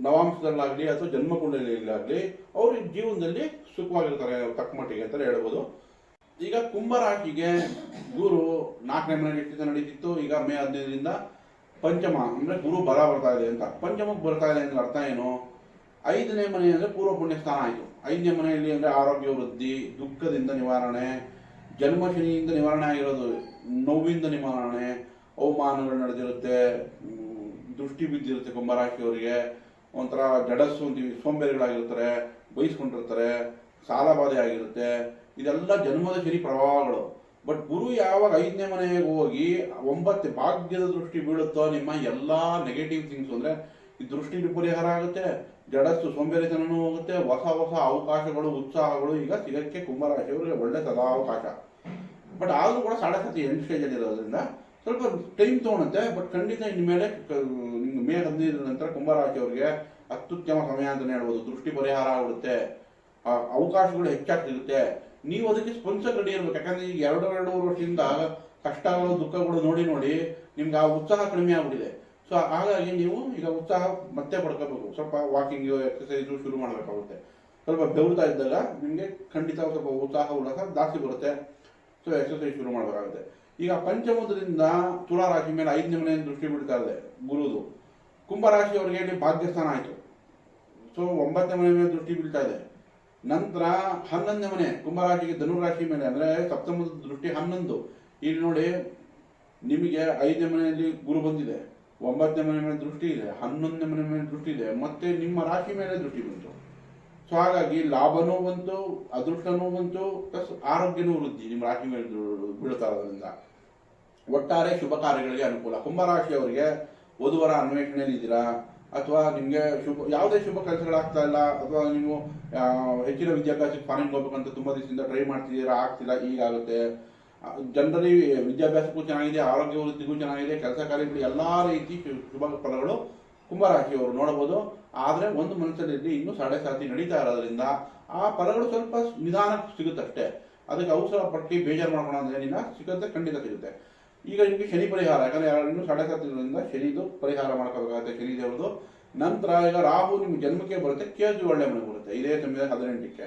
ನವಾಂಶದಲ್ಲಾಗಲಿ ಅಥವಾ ಜನ್ಮಕುಂಡಲಿಯಲ್ಲಾಗಲಿ ಅವರು ಜೀವನದಲ್ಲಿ ಸುಖವಾಗಿರ್ತಾರೆ, ತಕ್ಕ ಮಟ್ಟಿಗೆ ಅಂತ ಹೇಳ್ಬೋದು. ಈಗ ಕುಂಭರಾಶಿಗೆ ಗುರು ನಾಲ್ಕನೇ ಮನೆ ಇಟ್ಟಿದ್ದ ನಡೀತಿತ್ತು. ಈಗ ಮೇ ಹದಿನೈದರಿಂದ ಪಂಚಮ, ಅಂದ್ರೆ ಗುರು ಬಲ ಬರ್ತಾ ಇದೆ ಅಂತ. ಪಂಚಮಕ್ಕೆ ಬರ್ತಾ ಇದೆ ಅಂದ್ರೆ ಅರ್ಥ ಏನು? ಐದನೇ ಮನೆ ಅಂದ್ರೆ ಪೂರ್ವ ಪುಣ್ಯ ಸ್ಥಾನ ಆಯಿತು. ಐದನೇ ಮನೆಯಲ್ಲಿ ಅಂದ್ರೆ ಆರೋಗ್ಯ ವೃದ್ಧಿ, ದುಃಖದಿಂದ ನಿವಾರಣೆ, ಜನ್ಮಶನಿಯಿಂದ ನಿವಾರಣೆ ಆಗಿರೋದು, ನೋವಿಂದ ನಿವಾರಣೆ, ಅವಮಾನಗಳು ನಡೆದಿರುತ್ತೆ ದೃಷ್ಟಿ ಬಿದ್ದಿರುತ್ತೆ ಕುಂಭರಾಶಿಯವರಿಗೆ. ಒಂಥರ ಜಡಸ್ಸು ಅಂತೀವಿ ಸೋಂಬೇರಿಗಳಾಗಿರ್ತಾರೆ, ಬೈಸ್ಕೊಂಡಿರ್ತಾರೆ, ಸಾಲಬಾಧೆ ಆಗಿರುತ್ತೆ. ಇದೆಲ್ಲ ಜನ್ಮದ ಶರಿ ಪ್ರಭಾವಗಳು ಬಟ್ ಗುರು ಯಾವಾಗ ಐದನೇ ಮನೆಗೆ ಹೋಗಿ ಒಂಬತ್ತು ಭಾಗ್ಯದ ದೃಷ್ಟಿ ಬೀಳುತ್ತೋ ನಿಮ್ಮ ಎಲ್ಲ ನೆಗೆಟಿವ್ ಥಿಂಗ್ಸ್ ಅಂದರೆ ಈ ದೃಷ್ಟಿ ಪರಿಹಾರ ಆಗುತ್ತೆ, ಜಡಸ್ಸು ಸೋಂಬೇರಿತನೂ ಹೋಗುತ್ತೆ, ಹೊಸ ಹೊಸ ಅವಕಾಶಗಳು, ಉತ್ಸಾಹಗಳು ಈಗ ಸಿಗಕ್ಕೆ ಕುಂಭರಾಶಿಯವರಿಗೆ ಒಳ್ಳೆ ಸದಾವಕಾಶ. ಬಟ್ ಆದರೂ ಕೂಡ ಸಾಡೆ ಸತಿ ಎಂಟು ಸ್ಟೇಜಲ್ಲಿ ಇರೋದ್ರಿಂದ ಸ್ವಲ್ಪ ಟೈಮ್ ತಗೊಳತ್ತೆ ಬಟ್ ಖಂಡಿತ ಇನ್ಮೇಲೆ ನಿಮ್ಗೆ ಮೇ ಹದಿನೈದರ ನಂತರ ಕುಂಭರಾಶಿಯವರಿಗೆ ಅತ್ಯುತ್ತಮ ಸಮಯ ಅಂತಲೇ ಹೇಳ್ಬೋದು. ದೃಷ್ಟಿ ಪರಿಹಾರ ಆಗುತ್ತೆ. ಅವಕಾಶಗಳು ಹೆಚ್ಚಾಗಿ ಸಿಗುತ್ತೆ ನೀವು ಅದಕ್ಕೆ ಸ್ಪಂದಕ ರೆಡಿ ಇರ್ಬೇಕು. ಯಾಕಂದ್ರೆ ಈಗ ಎರಡು, ಎರಡೂವರೆ ವರ್ಷದಿಂದ ಕಷ್ಟಗಳು, ದುಃಖಗಳು ನೋಡಿ ನೋಡಿ ನಿಮ್ಗೆ ಆ ಉತ್ಸಾಹ ಕಡಿಮೆ ಆಗ್ಬಿಟ್ಟಿದೆ. ಸೊ ಹಾಗಾಗಿ ನೀವು ಈಗ ಉತ್ಸಾಹ ಮತ್ತೆ ಪಡ್ಕೋಬೇಕು. ಸ್ವಲ್ಪ ವಾಕಿಂಗ್ ಎಕ್ಸಸೈಸು ಶುರು ಮಾಡಬೇಕಾಗುತ್ತೆ. ಸ್ವಲ್ಪ ಬೆವರ್ತಾ ಇದ್ದಾಗ ನಿಮಗೆ ಖಂಡಿತ ಸ್ವಲ್ಪ ಉತ್ಸಾಹ, ಉಲ್ಲಾಸ ಜಾಸ್ತಿ ಬರುತ್ತೆ. ಸೊ ಎಕ್ಸಸೈಸ್ ಶುರು ಮಾಡಬೇಕಾಗುತ್ತೆ. ಈಗ ಪಂಚಮುದ್ರದಿಂದ ತುಲಾರಾಶಿ ಮೇಲೆ ಐದನೇ ಮನೆ ದೃಷ್ಟಿ ಬಿಡ್ತಾ ಇದೆ ಗುರುದು. ಕುಂಭರಾಶಿಯವರಿಗೆ ಇಲ್ಲಿ ಭಾಗ್ಯಸ್ಥಾನ ಆಯಿತು. ಸೊ ಒಂಬತ್ತನೇ ಮನೆ ಮೇಲೆ ದೃಷ್ಟಿ ಬೀಳ್ತಾ ಇದೆ. ನಂತರ ಹನ್ನೊಂದನೇ ಮನೆ, ಕುಂಭರಾಶಿಗೆ ಧನುರಾಶಿ ಮೇಲೆ ಅಂದ್ರೆ ಸಪ್ತಮದ ದೃಷ್ಟಿ ಹನ್ನೊಂದು. ಇಲ್ಲಿ ನೋಡಿ ನಿಮಗೆ ಐದನೇ ಮನೆಯಲ್ಲಿ ಗುರು ಬಂದಿದೆ. ಒಂಬತ್ತನೇ ಮನೆ ಮೇಲೆ ದೃಷ್ಟಿ ಇದೆ, ಹನ್ನೊಂದನೇ ಮನೆ ಮೇಲೆ ದೃಷ್ಟಿ ಇದೆ, ಮತ್ತೆ ನಿಮ್ಮ ರಾಶಿ ಮೇಲೆ ದೃಷ್ಟಿ ಬಂತು. ಸೊ ಹಾಗಾಗಿ ಲಾಭನೂ ಬಂತು, ಅದೃಷ್ಟನೂ ಬಂತು, ಪ್ಲಸ್ ಆರೋಗ್ಯನೂ ವೃದ್ಧಿ, ನಿಮ್ಮ ರಾಶಿ ಮೇಲೆ ದು- ಬೀಳ್ತಾ ಇರೋದ್ರಿಂದ. ಒಟ್ಟಾರೆ ಶುಭ ಕಾರ್ಯಗಳಿಗೆ ಅನುಕೂಲ. ಕುಂಭರಾಶಿಯವರಿಗೆ ಓದುವರ ಅನ್ವೇಷಣೆಯಲ್ಲಿ ಇದ್ದೀರಾ? ಅಥವಾ ನಿಮಗೆ ಶುಭ, ಯಾವುದೇ ಶುಭ ಕೆಲಸಗಳಾಗ್ತಾ ಇಲ್ಲ? ಅಥವಾ ನೀವು ಹೆಚ್ಚಿನ ವಿದ್ಯಾಭ್ಯಾಸಕ್ಕೆ ಫಾರಿನ್ ಹೋಗ್ಬೇಕಂತ ತುಂಬ ದಿವಸದಿಂದ ಟ್ರೈ ಮಾಡ್ತಿದ್ದೀರಾ? ಆಗ್ತಿಲ್ಲ ಈಗಾಗುತ್ತೆ ಜನರಲ್ಲಿ ವಿದ್ಯಾಭ್ಯಾಸಕ್ಕೂ ಚೆನ್ನಾಗಿದೆ, ಆರೋಗ್ಯ ವೃದ್ಧಿಗೂ ಚೆನ್ನಾಗಿದೆ, ಕೆಲಸ ಕಾರ್ಯಗಳು ಎಲ್ಲ ರೀತಿ ಶುಭ ಫಲಗಳು ಕುಂಭರಾಶಿಯವರು ನೋಡಬಹುದು. ಆದರೆ ಒಂದು ಮನಸ್ಸಲ್ಲಿ ಇನ್ನೂ ಸಾಡೆ ಸಾತಿ ನಡೀತಾ ಇರೋದ್ರಿಂದ ಆ ಫಲಗಳು ಸ್ವಲ್ಪ ನಿಧಾನ ಸಿಗುತ್ತಷ್ಟೇ. ಅದಕ್ಕೆ ಅವಸರ ಪಟ್ಟಿ ಬೇಜಾರು ಮಾಡ್ಕೊಳ್ಳೋದೇನಿಲ್ಲ ಸಿಗುತ್ತೆ, ಖಂಡಿತ ಸಿಗುತ್ತೆ. ಈಗ ನಿಮಗೆ ಶನಿ ಪರಿಹಾರ, ಯಾಕಂದ್ರೆ ಇನ್ನೂ ಸಾಡೆ ಸಾತಿರೋದ್ರಿಂದ ಶನಿದು ಪರಿಹಾರ ಮಾಡ್ಕೋಬೇಕಾಗುತ್ತೆ ಶನಿ ನಂತರ ಈಗ ರಾಹು ನಿಮ್ಮ ಜನ್ಮಕ್ಕೆ ಬರುತ್ತೆ, ಕೇಜು ಒಳ್ಳೆ ಮನೆ ಬರುತ್ತೆ. ಇದೇ ಸಮಯದಲ್ಲಿ ಹದಿನೆಂಟಕ್ಕೆ.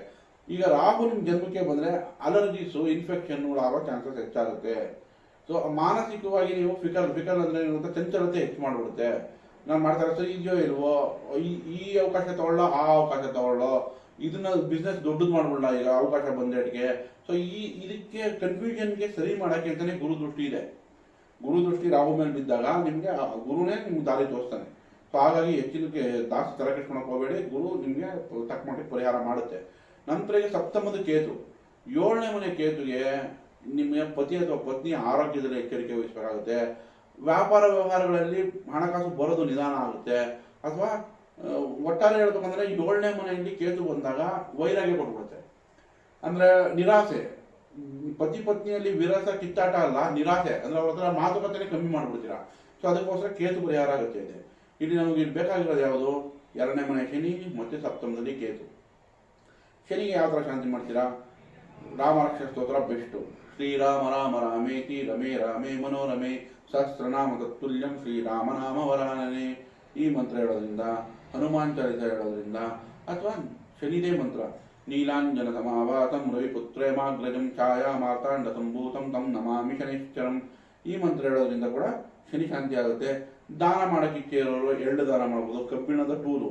ಈಗ ರಾಹು ನಿಮ್ಮ ಜನ್ಮಕ್ಕೆ ಬಂದರೆ ಅಲರ್ಜೀಸು ಇನ್ಫೆಕ್ಷನ್ಗಳು ಆಗೋ ಚಾನ್ಸಸ್ ಹೆಚ್ಚಾಗುತ್ತೆ. ಸೊ ಮಾನಸಿಕವಾಗಿ ನೀವು ಫಿಕರ್ ಫಿಕರ್ ಅಂದರೆ ಏನು ಚಂಚಲತೆ ಹೆಚ್ಚು ಮಾಡಿಬಿಡುತ್ತೆ. ನಾನು ಮಾಡ್ತಾ ಸರಿ ಇದೆಯೋ ಇಲ್ವೋ? ಈ ಅವಕಾಶ ತಗೊಳ್ಳೋ, ಆ ಅವಕಾಶ ತಗೊಳ್ಳೋ. ಇದನ್ನ ಬಿಸ್ನೆಸ್ ದೊಡ್ಡದು ಮಾಡ್ಬಿಡಲ್ಲ ಈಗ ಅವಕಾಶ ಬಂದೇಟಿಗೆ ಸೊ ಈ, ಇದಕ್ಕೆ ಕನ್ಫ್ಯೂಷನ್ಗೆ ಸರಿ ಮಾಡೋಕ್ಕೆ ಅಂತಾನೆ ಗುರು ದೃಷ್ಟಿ ಇದೆ. ಗುರು ದೃಷ್ಟಿ ರಾಹು ಮೇಲೆ ಬಿದ್ದಾಗ ನಿಮಗೆ ಗುರುನೇ ನಿಮ್ಗೆ ದಾರಿ ತೋರಿಸ್ತಾನೆ. ಸೊ ಹಾಗಾಗಿ ಹೆಚ್ಚಿನಕ್ಕೆ ದಾಸ್ತಿ ತಲೆ ಹೋಗಬೇಡಿ. ಗುರು ನಿಮಗೆ ತಕ್ಕ ಮಟ್ಟಿಗೆ ಪರಿಹಾರ ಮಾಡುತ್ತೆ. ನಂತರ ಈಗ ಸಪ್ತಮದ ಕೇತು. ಏಳನೇ ಮನೆ ಕೇತುಗೆ ನಿಮ್ಮ ಪತಿ ಅಥವಾ ಪತ್ನಿ ಆರೋಗ್ಯದಲ್ಲಿ ಎಚ್ಚರಿಕೆ ವಹಿಸಬೇಕಾಗುತ್ತೆ. ವ್ಯಾಪಾರ ವ್ಯವಹಾರಗಳಲ್ಲಿ ಹಣಕಾಸು ಬರೋದು ನಿಧಾನ ಆಗುತ್ತೆ. ಅಥವಾ ಒಟ್ಟಾರೆ ಹೇಳ್ಬೇಕಂದ್ರೆ ಏಳನೇ ಮನೆಯಲ್ಲಿ ಕೇತು ಬಂದಾಗ ವೈರಾಗ್ಯ ಕೊಟ್ಬಿಡುತ್ತೆ ಅಂದ್ರೆ ನಿರಾಸೆ. ಪತಿ ಪತ್ನಿಯಲ್ಲಿ ವಿರಸ, ಕಿತ್ತಾಟ ಅಲ್ಲ, ನಿರಾಸೆ. ಅಂದ್ರೆ ಅವ್ರ ಹತ್ರ ಮಾತುಕತೆನೇ ಕಮ್ಮಿ ಮಾಡ್ಬಿಡ್ತೀರಾ. ಸೊ ಅದಕ್ಕೋಸ್ಕರ ಕೇತು ಪರಿಹಾರ ಆಗುತ್ತೆ ಇದೆ. ಇಲ್ಲಿ ನಮಗೆ ಬೇಕಾಗಿರೋದು ಯಾವುದು? ಎರಡನೇ ಮನೆ ಶನಿ, ಮತ್ತೆ ಸಪ್ತಮದಲ್ಲಿ ಕೇತು. ಶನಿಗೆ ಯಾವ ಥರ ಶಾಂತಿ ಮಾಡ್ತೀರಾ? ರಾಮರಕ್ಷ ಸ್ತೋತ್ರ ಬೆಸ್ಟು ಶ್ರೀರಾಮ ರಾಮ ರಾಮೇತಿ ರಮೇ ರಾಮೇ, ಮನೋರಮೆ, ಸಹಸ್ರನಾಮ ತತ್ತುಲ್ಯಂ ಶ್ರೀರಾಮನಾಮ ವರಾನನೆ ಈ ಮಂತ್ರ ಹೇಳೋದ್ರಿಂದ, ಹನುಮಾನ್ ಚರಿತ ಹೇಳೋದ್ರಿಂದ, ಅಥವಾ ಶನಿದೇ ಮಂತ್ರ, ನೀಲಾಂಜನ ಸಮಾವಾತಂ ರವಿಪುತ್ರೇಮಾಗ್ರಜಂ ಛಾಯಾ ಮಾತಾಂಡ ಸಂಭೂತಂ ತಂ ನಮಾಮಿ ಶನಿಶ್ಚರಂ. ಈ ಮಂತ್ರ ಹೇಳೋದ್ರಿಂದ ಕೂಡ ಶನಿ ಶಾಂತಿ ಆಗುತ್ತೆ. ದಾನ ಮಾಡೋಕ್ಕೆ ಇರೋರು ಎಳ್ಳು ದಾನ ಮಾಡ್ಬೋದು, ಕಬ್ಬಿಣದ ಟೂಲು.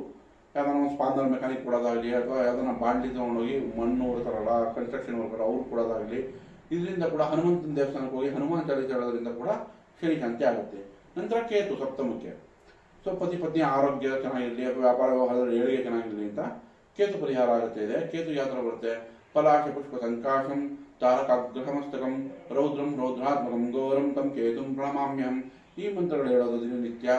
ಯಾವ್ದಾನ ಒಂದು ಸ್ಪಾಂದರ್ ಮೆಕ್ಯಾನಿಕ್ ಕೊಡೋದಾಗಲಿ ಅಥವಾ ಯಾವ್ದಾನ ಬಾಂಡ್ಲಿ ತೊಗೊಂಡೋಗಿ ಮಣ್ಣು ಹೊಡ್ತಾರಲ್ಲ ಕನ್ಸ್ಟ್ರಕ್ಷನ್ ವರ್ಕರ್ ಅವ್ರು ಕೊಡೋದಾಗಲಿ, ಇದರಿಂದ ಕೂಡ ಹನುಮಂತನ ದೇವಸ್ಥಾನಕ್ಕೆ ಹೋಗಿ ಹನುಮಾನ್ ಚಾಲಿಸ ಹೇಳೋದ್ರಿಂದ ಕೂಡ ಶನಿ ಶಾಂತಿ ಆಗುತ್ತೆ. ನಂತರ ಕೇತು, ಸಪ್ತಮಕ್ಕೆ. ಸೊ, ಪತಿ ಪತ್ನಿ ಆರೋಗ್ಯ ಚೆನ್ನಾಗಿರಲಿ ಅಥವಾ ವ್ಯಾಪಾರ ವ್ಯವಹಾರದಲ್ಲಿ ಏಳಿಗೆ ಚೆನ್ನಾಗಿರಲಿ ಅಂತ ಕೇತು ಪರಿಹಾರ ಆಗುತ್ತೆ. ಇದೆ. ಕೇತು ಯಾತ್ರೆ ಬರುತ್ತೆ? ಪಲಾಶ ಪುಷ್ಪ, ಸಂಕಾಶಂ ತಾರಕಾಗ್ರಹಮಸ್ತಕಂ ರೌದ್ರಂ, ರೌದ್ರಾತ್ಮಕಂ, ಗೌರಂ ತಂ ಕೇತುಂ ಪ್ರಣಮಾಮ್ಯಂ ಈ ಮಂತ್ರಗಳು ಹೇಳೋದು ದಿನನಿತ್ಯ.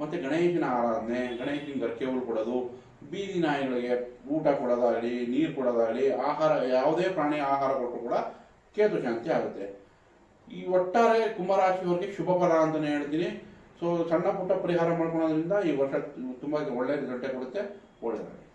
ಮತ್ತೆ ಗಣೇಶನ ಆರಾಧನೆ ಗಣೇಶನ ಗರ್ಕೆ ಕೊಡೋದು ಬೀದಿ ನಾಯಿಗಳಿಗೆ ಊಟ ಕೊಡೋದಾಗಲಿ, ನೀರು ಕೊಡೋದಾಗಲಿ, ಆಹಾರ, ಯಾವುದೇ ಪ್ರಾಣಿ ಆಹಾರ ಕೊಟ್ಟರು ಕೂಡ ಕೇತು ಶಾಂತಿ ಆಗುತ್ತೆ. ಈ ಒಟ್ಟಾರೆ ಕುಂಭರಾಶಿಯವರಿಗೆ ಶುಭ ಫಲ ಅಂತಲೇ ಹೇಳ್ತೀನಿ. ಸೊ ಸಣ್ಣ ಪುಟ್ಟ ಪರಿಹಾರ ಮಾಡ್ಕೊಳ್ಳೋದ್ರಿಂದ ಈ ವರ್ಷ ತುಂಬ ಒಳ್ಳೆ ರಿಸಲ್ಟೇ ಕೊಡುತ್ತೆ. ಒಳ್ಳೆಯದಾಗಲಿ